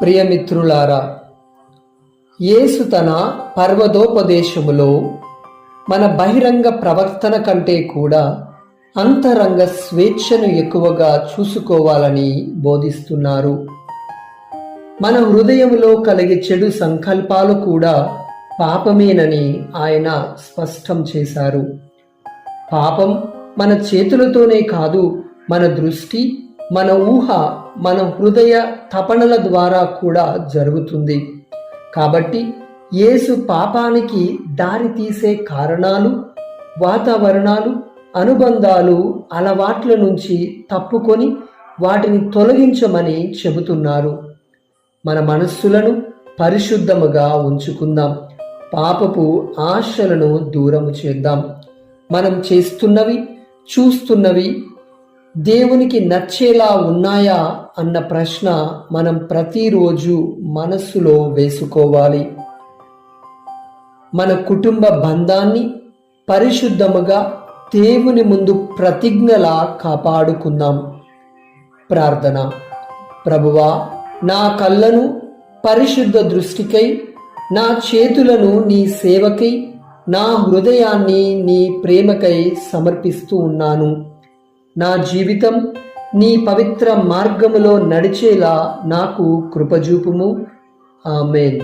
ప్రియమిత్రులారా యేసు తన పర్వదోపదేశములో మన బహిరంగ ప్రవర్తన కంటే కూడా అంతరంగ స్వేచ్ఛను ఎక్కువగా చూసుకోవాలని బోధిస్తున్నారు. మన హృదయంలో కలిగే చెడు సంకల్పాలు కూడా పాపమేనని ఆయన స్పష్టం చేశారు. పాపం మన చేతులతోనే కాదు మన దృష్టి మన ఊహ మన హృదయ తపనల ద్వారా కూడా జరుగుతుంది. కాబట్టి యేసు పాపానికి దారి తీసే కారణాలు వాతావరణాలు అనుబంధాలు అలవాట్ల నుంచి తప్పుకొని వాటిని తొలగించమని చెబుతున్నారు. మన మనస్సులను పరిశుద్ధముగా ఉంచుకుందాం. పాపపు ఆశలను దూరము చేద్దాం. మనం చేస్తున్నవి చూస్తున్నవి దేవునికి నచ్చేలా ఉన్నాయా అన్న ప్రశ్న మనం ప్రతిరోజు మనస్సులో వేసుకోవాలి. మన కుటుంబ బంధాన్ని పరిశుద్ధముగా దేవుని ముందు ప్రతిజ్ఞలా కాపాడుకుందాం. ప్రార్థన. ప్రభువా నా కళ్ళను పరిశుద్ధ దృష్టికై నా చేతులను నీ సేవకై నా హృదయాన్ని నీ ప్రేమకై సమర్పిస్తూ ఉన్నాను. నా జీవితం నీ పవిత్ర మార్గములో నడిచేలా నాకు కృపజూపుము ఆమెన్.